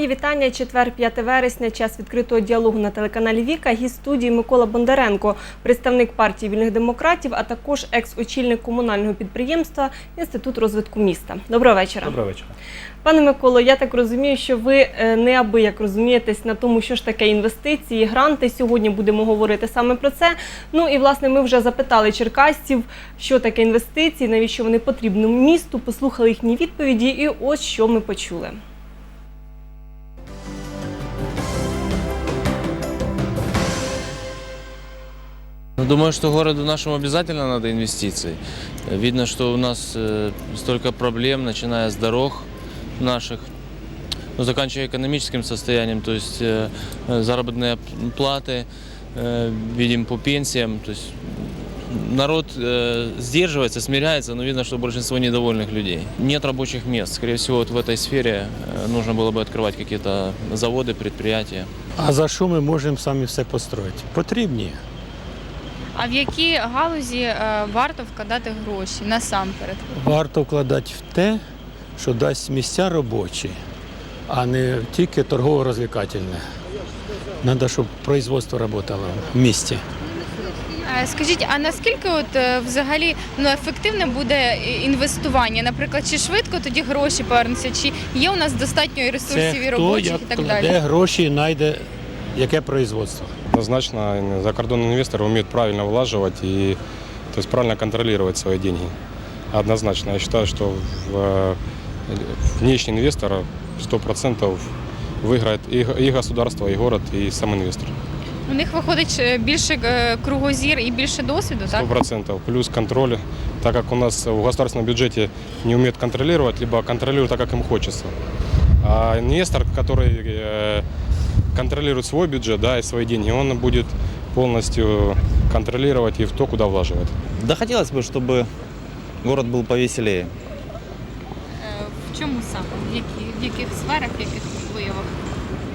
Мої вітання. Четвер, 5 вересня. Час відкритого діалогу на телеканалі Віка. Гість студії Микола Бондаренко, представник партії вільних демократів, а також екс-очільник комунального підприємства Інститут розвитку міста. Доброго вечора. Доброго вечора. Пане Миколо, я так розумію, що ви е, неабияк розумієтесь на тому, що ж таке інвестиції, гранти. Сьогодні будемо говорити саме про це. Ну і власне ми вже запитали черкасців, що таке інвестиції, навіщо вони потрібні місту. Послухали їхні відповіді, і ось що ми почули. Думаю, что городу нашему обязательно надо инвестиций. Видно, что у нас э, столько проблем, начиная с дорог наших, ну, заканчивая экономическим состоянием, то есть э, э, заработные платы, э, видим по пенсиям, то есть народ э, сдерживается, смиряется, но видно, что большинство недовольных людей. Нет рабочих мест. Скорее всего, вот в этой сфере э, нужно было бы открывать какие-то заводы, предприятия. А за що ми можемо самі все построїти? Потрібні. А в які галузі е, варто вкладати гроші насамперед? Варто вкладати в те, що дасть місця робочі, а не тільки торгово-розвлекательне. Треба, щоб производство працювало в місті. Е, Скажіть, а наскільки от е, взагалі ну ефективне буде інвестування? Наприклад, чи швидко тоді гроші повернуться, чи є у нас достатньо і ресурсів і хто робочих як і так далі? гроші, знайде яке производство. Однозначно, закордонные инвесторы умеют правильно влаживать и то есть правильно контролировать свои деньги. Однозначно. Я считаю, что в, э, внешний инвестор 100% выиграет и, г- и государство, и город, и сам инвестор. У них виходить е, більше е, кругозір і більше досвіду, так? 100%. Плюс контроль, так как у нас в государственном бюджете не умеют контролировать, либо контролируют так, как им хочется. А инвестор, который э, контролирует свой бюджет да, и свои деньги, он будет полностью контролировать и в то, куда влаживает. Да хотелось бы, чтобы город был повеселее. Е, В чому саме? В, які, в яких сферах, в яких виявах?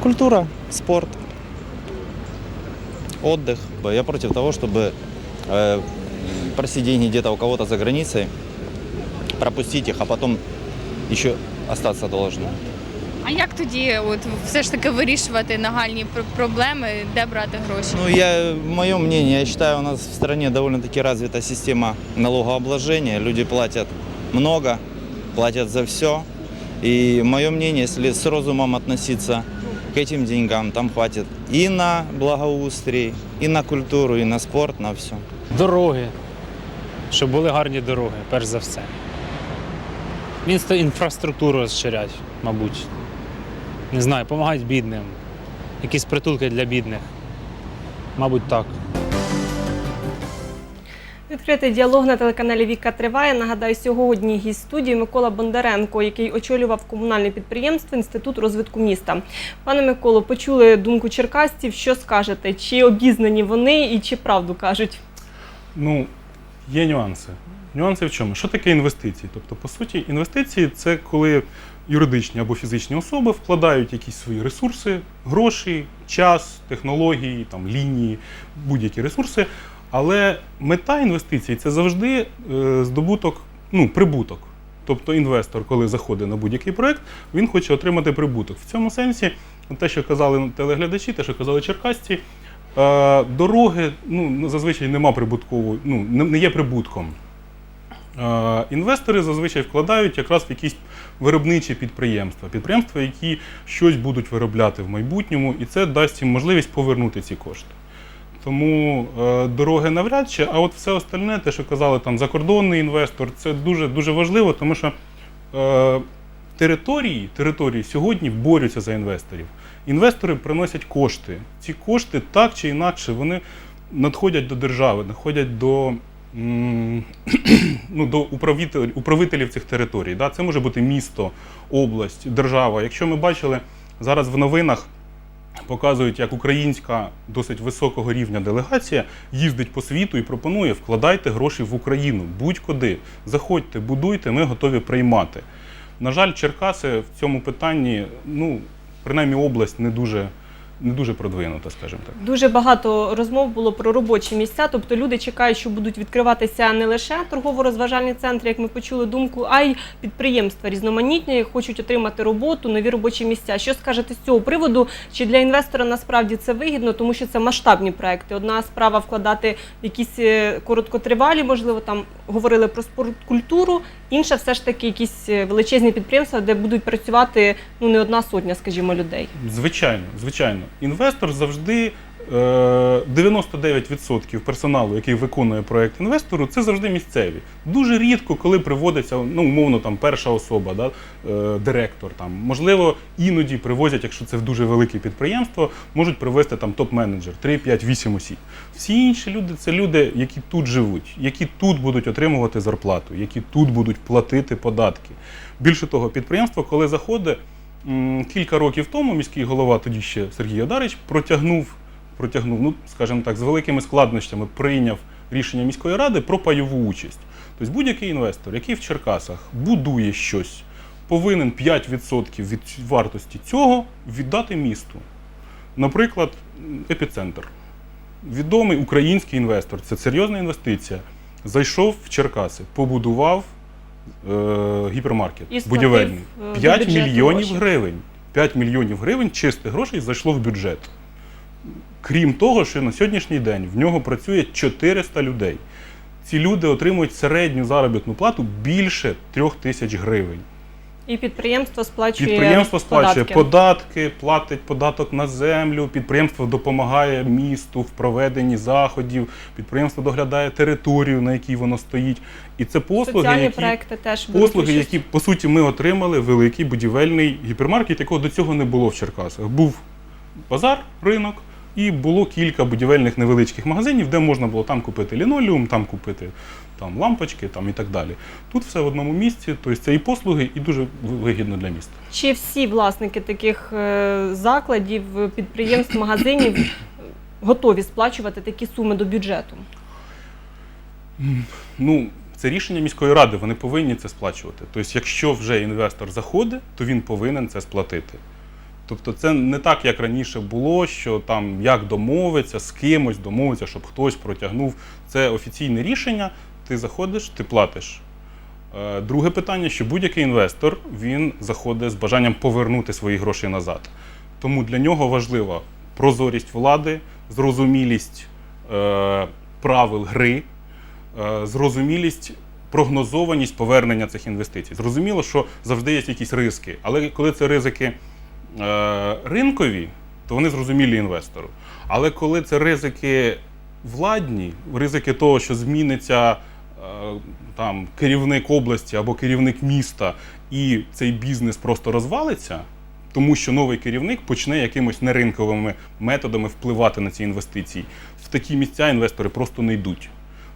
Культура, спорт, отдых. Я против того, чтобы э, просить деньги где-то у кого-то за границей, пропустить их, а потом еще остаться должным. А як тоді от все ж таки вирішувати нагальні проблеми, де брати гроші? Ну, я, мое мнение, я считаю, у нас в стране довольно-таки развита система налогообложения. Люди платят много, платят за все. И мое мнение, если с разумом относиться к этим деньгам, там хватит и на благоустрий, и на культуру, и на спорт, на все. Дороги, щоб були гарні дороги, перш за все. Місто інфраструктуру розширять, мабуть. Не знаю, допомагають бідним. Якісь притулки для бідних. Мабуть, так. Відкритий діалог на телеканалі Віка триває. Нагадаю, сьогодні гість студії Микола Бондаренко, який очолював комунальне підприємство Інститут розвитку міста. Пане Миколо, почули думку черкасців. Що скажете? Чи обізнані вони і чи правду кажуть? Ну, є нюанси. Нюанси в чому? Що таке інвестиції? Тобто, по суті, інвестиції це коли юридичні або фізичні особи вкладають якісь свої ресурси, гроші, час, технології, там, лінії, будь-які ресурси. Але мета інвестицій це завжди е, здобуток, ну, прибуток. Тобто інвестор, коли заходить на будь-який проект, він хоче отримати прибуток. В цьому сенсі, те, що казали телеглядачі, те, що казали черкасці, Е, Дороги ну, зазвичай нема прибуткової, ну, не не є прибутком. Інвестори зазвичай вкладають якраз в якісь виробничі підприємства, підприємства, які щось будуть виробляти в майбутньому, і це дасть їм можливість повернути ці кошти. Тому е, дороги навряд чи, а от все остальне, те, що казали, там закордонний інвестор, це дуже дуже важливо, тому що е, території, території сьогодні борються за інвесторів. Інвестори приносять кошти. Ці кошти так чи інакше вони надходять до держави, надходять до, ну, до управителів цих територій. Да? Це може бути місто, область, держава. Якщо ми бачили зараз в новинах. Показують, як українська досить високого рівня делегація їздить по світу і пропонує вкладайте гроші в Україну, будь-куди. Заходьте, будуйте, ми готові приймати. На жаль, Черкаси в цьому питанні, ну, принаймні область не дуже не дуже продвинута, скажімо так. Дуже багато розмов було про робочі місця. Тобто люди чекають, що будуть відкриватися не лише торгово-розважальні центри, як ми почули думку, а й підприємства різноманітні, хочуть отримати роботу, нові робочі місця. Що скажете з цього приводу? Чи для інвестора насправді це вигідно, тому що це масштабні проекти? Одна справа вкладати якісь е, короткотривалі, можливо, там говорили про спорткультуру. Інша все ж таки якісь е, величезні підприємства, де будуть працювати ну не одна сотня, скажімо, людей. Звичайно, звичайно. Інвестор завжди е, 99% персоналу, який виконує проект інвестору, це завжди місцеві. Дуже рідко, коли приводиться, ну умовно, там перша особа, да, е, директор. Там можливо, іноді привозять, якщо це дуже велике підприємство, можуть привезти там топ-менеджер 3, 5, 8 осіб. Всі інші люди це люди, які тут живуть, які тут будуть отримувати зарплату, які тут будуть платити податки. Більше того, підприємство, коли заходить. Кілька років тому міський голова, тоді ще Сергій Одарич, протягнув, протягнув, ну скажімо так, з великими складнощами прийняв рішення міської ради про пайову участь. Тобто будь-який інвестор, який в Черкасах будує щось, повинен 5% від вартості цього віддати місту. Наприклад, епіцентр. Відомий український інвестор, це серйозна інвестиція. Зайшов в Черкаси, побудував е, гіпермаркет І сплатив, будівельний. е, до 5 бюджету мільйонів гроші. гривень. 5 мільйонів гривень чистих грошей зайшло в бюджет. Крім того, що на сьогоднішній день в нього працює 400 людей. Ці люди отримують середню заробітну плату більше 3 тисяч гривень. І підприємство сплачує Підприємство сплачує податки. податки, платить податок на землю, підприємство допомагає місту в проведенні заходів, підприємство доглядає територію, на якій воно стоїть. І це послуги, Соціальні які, проекти теж послуги, які по суті ми отримали великий будівельний гіпермаркет, якого до цього не було в Черкасах. Був базар, ринок. І було кілька будівельних невеличких магазинів, де можна було там купити лінолеум, там купити там, лампочки там, і так далі. Тут все в одному місці, тобто це і послуги, і дуже вигідно для міста. Чи всі власники таких е, закладів, підприємств, магазинів готові сплачувати такі суми до бюджету? Ну, це рішення міської ради, вони повинні це сплачувати. Тобто, якщо вже інвестор заходить, то він повинен це сплатити. Тобто це не так, як раніше було, що там як домовиться, з кимось домовиться, щоб хтось протягнув. Це офіційне рішення, ти заходиш, ти платиш. Е, Друге питання, що будь-який інвестор він заходить з бажанням повернути свої гроші назад. Тому для нього важлива прозорість влади, зрозумілість е, правил гри, е, зрозумілість, прогнозованість повернення цих інвестицій. Зрозуміло, що завжди є якісь ризики, але коли це ризики ринкові, то вони зрозумілі інвестору. Але коли це ризики владні, ризики того, що зміниться е, там керівник області або керівник міста, і цей бізнес просто розвалиться. Тому що новий керівник почне якимось неринковими методами впливати на ці інвестиції. В такі місця інвестори просто не йдуть.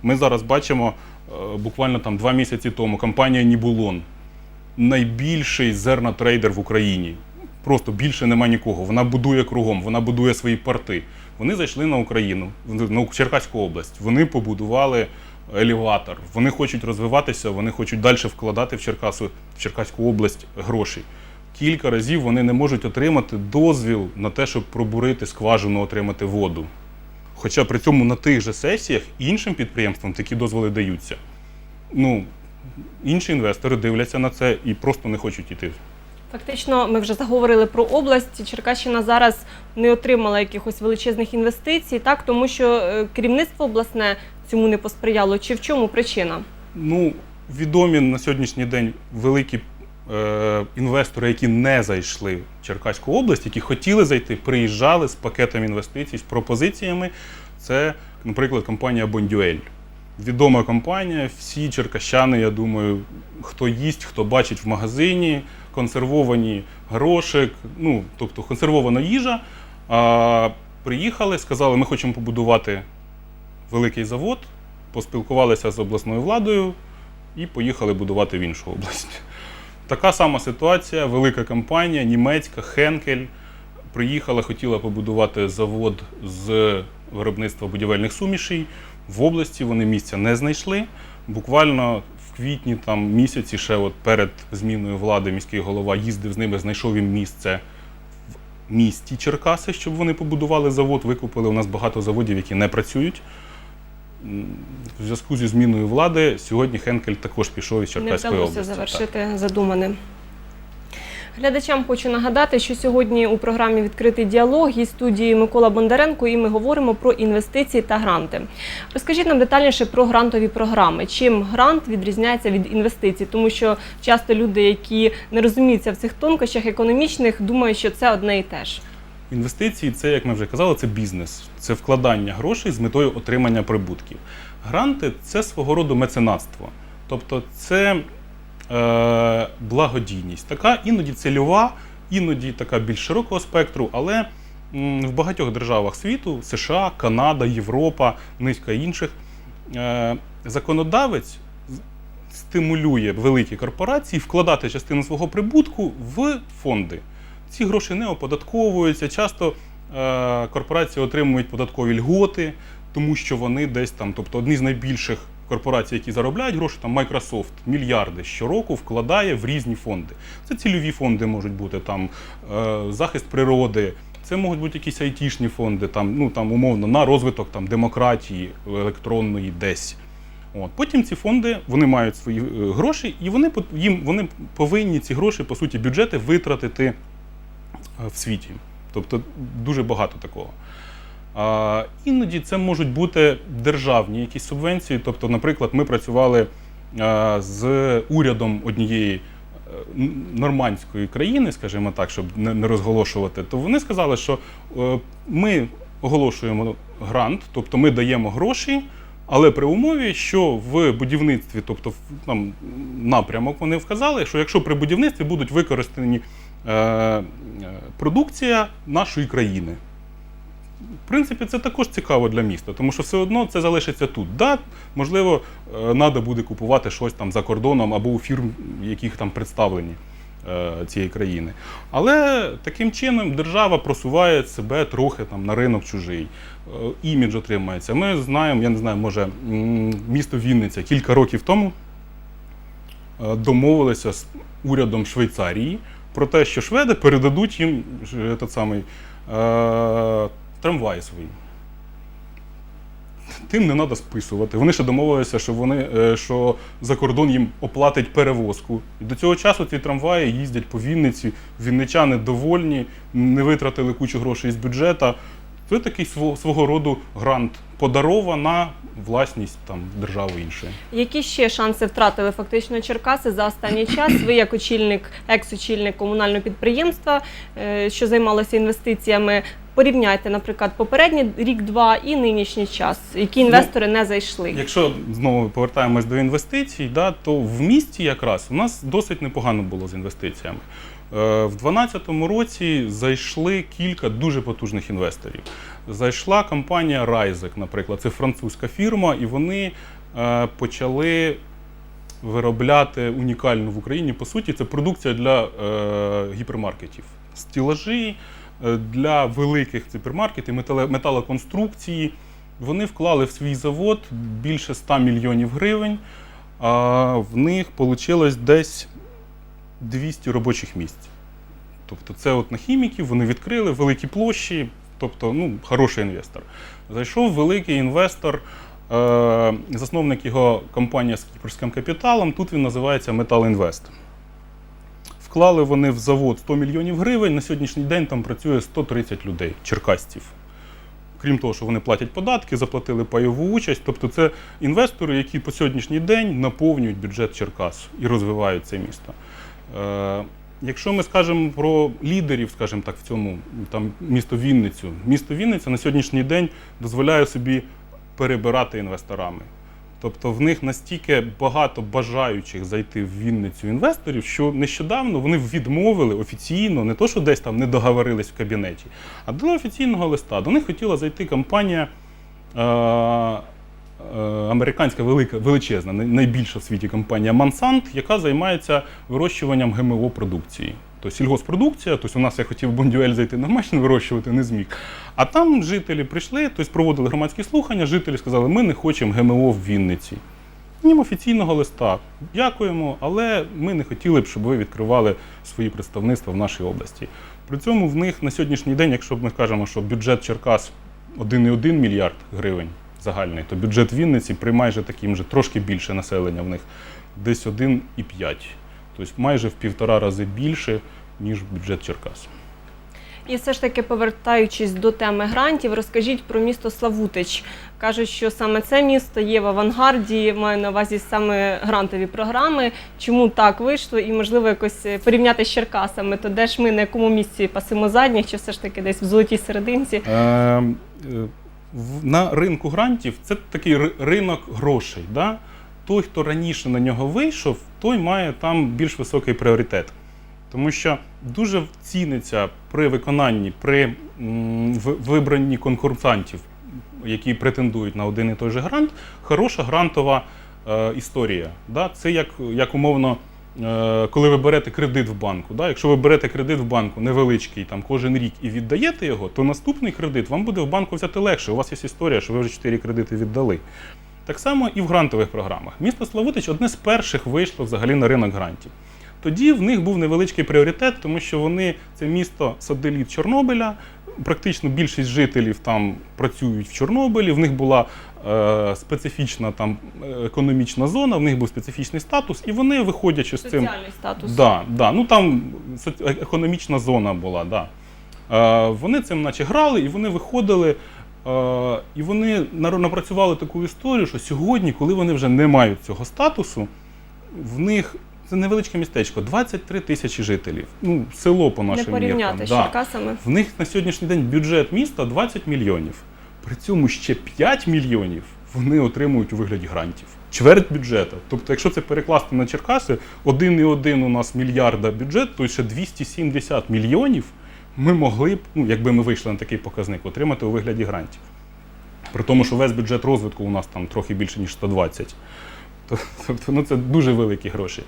Ми зараз бачимо е, буквально там два місяці тому компанія Нібулон, найбільший зернотрейдер в Україні. Просто більше нема нікого. Вона будує кругом, вона будує свої порти. Вони зайшли на Україну, на Черкаську область. Вони побудували елеватор. Вони хочуть розвиватися, вони хочуть далі вкладати в Черкасу, в Черкаську область гроші. Кілька разів вони не можуть отримати дозвіл на те, щоб пробурити скважину, отримати воду. Хоча при цьому на тих же сесіях іншим підприємствам такі дозволи даються. Ну, інші інвестори дивляться на це і просто не хочуть йти. Фактично, ми вже заговорили про область. Черкащина зараз не отримала якихось величезних інвестицій, так тому що е, керівництво обласне цьому не посприяло. Чи в чому причина? Ну, відомі на сьогоднішній день великі е, інвестори, які не зайшли в Черкаську область, які хотіли зайти, приїжджали з пакетом інвестицій, з пропозиціями. Це, наприклад, компанія Бондюель. Відома компанія, всі черкащани, я думаю, хто їсть, хто бачить в магазині, консервовані грошик, ну, тобто консервована їжа. А, приїхали, сказали, ми хочемо побудувати великий завод, поспілкувалися з обласною владою і поїхали будувати в іншу область. Така сама ситуація, велика компанія, німецька, Хенкель. Приїхала, хотіла побудувати завод з виробництва будівельних сумішей. В області вони місця не знайшли. Буквально в квітні там місяці, ще от перед зміною влади, міський голова їздив з ними, знайшов їм місце в місті Черкаси, щоб вони побудували завод, викупили. У нас багато заводів, які не працюють. В зв'язку зі зміною влади сьогодні Хенкель також пішов із Не вдалося області. завершити задумане. Глядачам хочу нагадати, що сьогодні у програмі Відкритий діалог із студією Микола Бондаренко, і ми говоримо про інвестиції та гранти. Розкажіть нам детальніше про грантові програми. Чим грант відрізняється від інвестицій? Тому що часто люди, які не розуміються в цих тонкощах економічних, думають, що це одне і те ж. Інвестиції це, як ми вже казали, це бізнес, це вкладання грошей з метою отримання прибутків. Гранти це свого роду меценатство. Тобто це благодійність. Така іноді цільова, іноді така більш широкого спектру, але в багатьох державах світу США, Канада, Європа, низка інших. Е, законодавець стимулює великі корпорації вкладати частину свого прибутку в фонди. Ці гроші не оподатковуються. Часто е, корпорації отримують податкові льготи, тому що вони десь там, тобто одні з найбільших корпорацій, які заробляють гроші, там Microsoft мільярди щороку вкладає в різні фонди. Це цільові фонди можуть бути там е, захист природи. Це можуть бути якісь айтішні фонди, там, ну там умовно на розвиток там демократії електронної десь. От. Потім ці фонди вони мають свої е, гроші, і вони їм вони повинні ці гроші, по суті, бюджети витратити е, в світі. Тобто дуже багато такого. А, іноді це можуть бути державні якісь субвенції. Тобто, наприклад, ми працювали з урядом однієї е, нормандської країни, скажімо так, щоб не, розголошувати, то вони сказали, що е, ми оголошуємо грант, тобто ми даємо гроші. Але при умові, що в будівництві, тобто там, напрямок вони вказали, що якщо при будівництві будуть використані е, продукція нашої країни. В принципі, це також цікаво для міста, тому що все одно це залишиться тут. Да, можливо, треба буде купувати щось там за кордоном або у фірм, яких там представлені е, цієї країни. Але таким чином держава просуває себе трохи там на ринок чужий. Е, Імідж отримається. Ми знаємо, я не знаю, може, місто Вінниця кілька років тому е, домовилися з урядом Швейцарії про те, що шведи передадуть їм этот самий, трамваї свої. Тим не треба списувати. Вони ще домовилися, що вони е, що за кордон їм оплатить перевозку. І до цього часу ці трамваї їздять по Вінниці, вінничани довольні, не витратили кучу грошей з бюджету. Це такий свого, свого роду грант подарована власність там держави іншої. Які ще шанси втратили фактично Черкаси за останній час? Ви як очільник, екс-очільник комунального підприємства, е, що займалося інвестиціями, порівняйте, наприклад, попередній рік-два і нинішній час, які інвестори не зайшли. Якщо знову повертаємось до інвестицій, да, то в місті якраз у нас досить непогано було з інвестиціями. Е, В 2012 році зайшли кілька дуже потужних інвесторів. Зайшла компанія Raizik, наприклад, це французька фірма, і вони е, почали виробляти унікальну в Україні. По суті, це продукція для е, гіпермаркетів. Стілажі для великих супермаркетів, металоконструкції. Вони вклали в свій завод більше 100 мільйонів гривень, а в них вийшло десь 200 робочих місць. Тобто це от на хіміків, вони відкрили великі площі, тобто ну, хороший інвестор. Зайшов великий інвестор, е, засновник його компанія з кіпрським капіталом, тут він називається Метал Інвест. Вклали вони в завод 100 мільйонів гривень. На сьогоднішній день там працює 130 людей, черкасців. Крім того, що вони платять податки, заплатили пайову участь. Тобто це інвестори, які по сьогоднішній день наповнюють бюджет Черкас і розвивають це місто. Е, Якщо ми скажемо про лідерів, скажімо так, в цьому там місто Вінницю, місто Вінниця на сьогоднішній день дозволяє собі перебирати інвесторами. Тобто в них настільки багато бажаючих зайти в Вінницю інвесторів, що нещодавно вони відмовили офіційно, не то, що десь там не договорились в кабінеті, а дали офіційного листа. До них хотіла зайти компанія е, е, американська велика, величезна, най- найбільша в світі компанія Monsanto, яка займається вирощуванням ГМО продукції. Тобто сільгоспродукція, тобто у нас я хотів бондюель зайти на Гмаччину вирощувати, не зміг. А там жителі прийшли, тобто проводили громадські слухання, жителі сказали, ми не хочемо ГМО в Вінниці. Крім офіційного листа, дякуємо, але ми не хотіли б, щоб ви відкривали свої представництва в нашій області. При цьому в них на сьогоднішній день, якщо ми кажемо, що бюджет Черкас 1,1 мільярд гривень загальний, то бюджет Вінниці при майже таким же трошки більше населення в них десь 1,5. Тобто майже в півтора рази більше, ніж бюджет Черкас. І все ж таки, повертаючись до теми грантів, розкажіть про місто Славутич. Кажуть, що саме це місто є в авангарді, маю на увазі саме грантові програми. Чому так вийшло? І можливо якось е, порівняти з Черкасами, то де ж ми на якому місці пасимо задніх, чи все ж таки десь в золотій серединці? Е, е, на ринку грантів це такий ринок грошей. Да? Той, хто раніше на нього вийшов, той має там більш високий пріоритет. Тому що дуже ціниться при виконанні, при вибранні конкурсантів, які претендують на один і той же грант, хороша грантова е, історія. Да? Це як, як умовно, е, коли ви берете кредит в банку. Да? Якщо ви берете кредит в банку невеличкий там, кожен рік і віддаєте його, то наступний кредит вам буде в банку взяти легше. У вас є історія, що ви вже 4 кредити віддали. Так само і в грантових програмах. Місто Славутич одне з перших вийшло взагалі на ринок грантів. Тоді в них був невеличкий пріоритет, тому що вони це місто сателіт Чорнобиля. Практично більшість жителів там працюють в Чорнобилі. В них була е, специфічна там е, економічна зона, в них був специфічний статус, і вони, виходячи з цим, Соціальний статус. Да, да. Ну там економічна зона була, да. Е, вони цим наче грали, і вони виходили, і вони напрацювали таку історію, що сьогодні, коли вони вже не мають цього статусу, в них це невеличке містечко, 23 тисячі жителів. Ну, село по Не порівняти міркам. з Да. Черкасами. В них на сьогоднішній день бюджет міста 20 мільйонів. При цьому ще 5 мільйонів вони отримують у вигляді грантів. Чверть бюджету. Тобто, якщо це перекласти на Черкаси, 1,1 у нас мільярда бюджет, то ще 270 мільйонів ми могли б, ну, якби ми вийшли на такий показник, отримати у вигляді грантів. При тому, що весь бюджет розвитку у нас там трохи більше, ніж 120. Тобто, ну, це дуже великі гроші.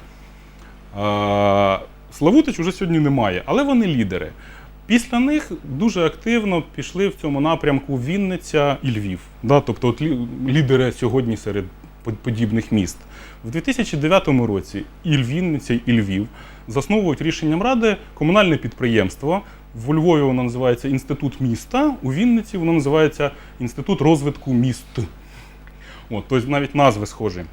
Славутич уже сьогодні немає, але вони лідери. Після них дуже активно пішли в цьому напрямку Вінниця і Львів. Да? Тобто от лідери сьогодні серед подібних міст. В 2009 році і Вінниця, і Львів засновують рішенням ради комунальне підприємство. В Львові воно називається Інститут міста, у Вінниці воно називається Інститут розвитку міст. От, тобто навіть назви схожі.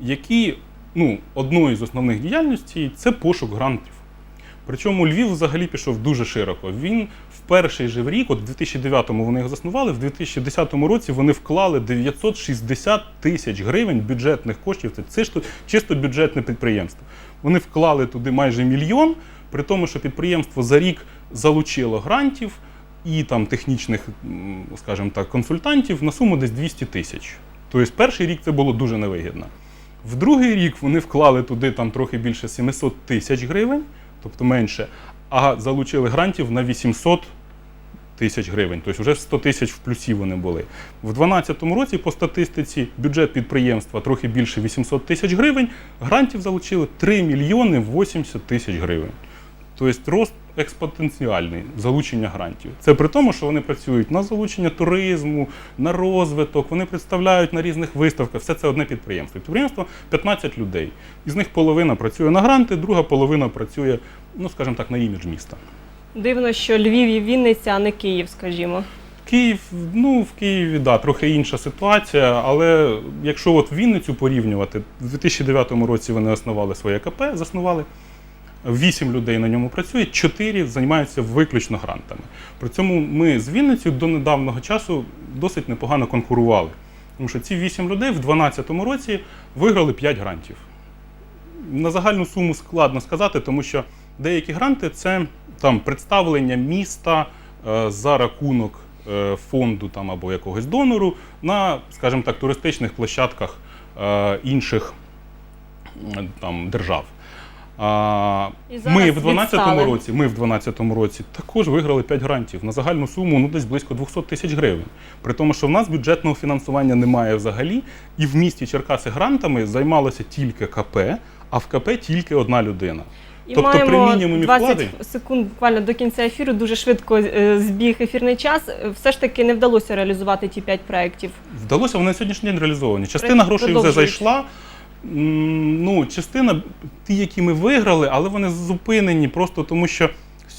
Які ну, одною з основних діяльностей це пошук грантів. Причому Львів взагалі пішов дуже широко. Він в перший же рік, от в 2009-му вони його заснували, в 2010 році вони вклали 960 тисяч гривень бюджетних коштів. Це чисто бюджетне підприємство. Вони вклали туди майже мільйон, при тому, що підприємство за рік залучило грантів і там технічних, скажімо так, консультантів на суму десь 200 тисяч. Тобто перший рік це було дуже невигідно. В другий рік вони вклали туди там трохи більше 700 тисяч гривень, тобто менше, а залучили грантів на 800 тисяч гривень. Тобто вже 100 тисяч в плюсі вони були. В 2012 році, по статистиці, бюджет підприємства трохи більше 800 тисяч гривень, грантів залучили 3 мільйони 80 тисяч гривень. Тобто рост експотенціальний залучення грантів. Це при тому, що вони працюють на залучення туризму, на розвиток, вони представляють на різних виставках. Все це одне підприємство. Підприємство 15 людей. Із них половина працює на гранти, друга половина працює, ну скажімо так, на імідж міста. Дивно, що Львів і Вінниця, а не Київ, скажімо. Київ, ну в Києві, да, трохи інша ситуація, але якщо от Вінницю порівнювати, в 2009 році вони основали своє КП, заснували. Вісім людей на ньому працює, чотири займаються виключно грантами. При цьому ми з Вінницею до недавнього часу досить непогано конкурували. Тому що ці вісім людей в 2012 році виграли 5 грантів. На загальну суму складно сказати, тому що деякі гранти це там представлення міста е, за рахунок е, фонду там, або якогось донору на, скажімо так, туристичних площадках е, інших там, держав. А, ми в 12 відстали. році, ми в 12 році також виграли 5 грантів на загальну суму ну, десь близько 200 тисяч гривень. При тому, що в нас бюджетного фінансування немає взагалі, і в місті Черкаси грантами займалося тільки КП, а в КП тільки одна людина. І Тобто при мінімумі 20 вкладень? секунд буквально до кінця ефіру. Дуже швидко е, збіг ефірний час. Е, Все ж таки не вдалося реалізувати ті 5 проєктів. Вдалося, вони на сьогоднішній день реалізовані. Частина грошей вже зайшла. Ну, частина, ті, які ми виграли, але вони зупинені просто тому, що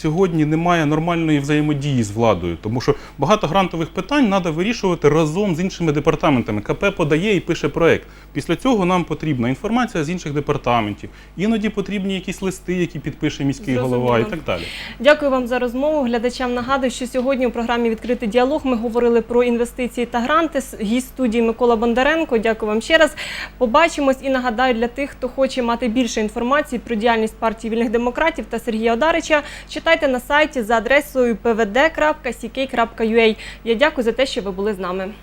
сьогодні немає нормальної взаємодії з владою. Тому що багато грантових питань треба вирішувати разом з іншими департаментами. КП подає і пише проект. Після цього нам потрібна інформація з інших департаментів. Іноді потрібні якісь листи, які підпише міський голова і так далі. Дякую вам за розмову. Глядачам нагадую, що сьогодні у програмі Відкритий діалог ми говорили про інвестиції та гранти. Гість студії Микола Бондаренко. Дякую вам ще раз. Побачимось і нагадаю для тих, хто хоче мати більше інформації про діяльність партії вільних демократів та Сергія Одарича. Читайте на сайті за адресою pvd.ck.ua. Я дякую за те, що ви були з нами.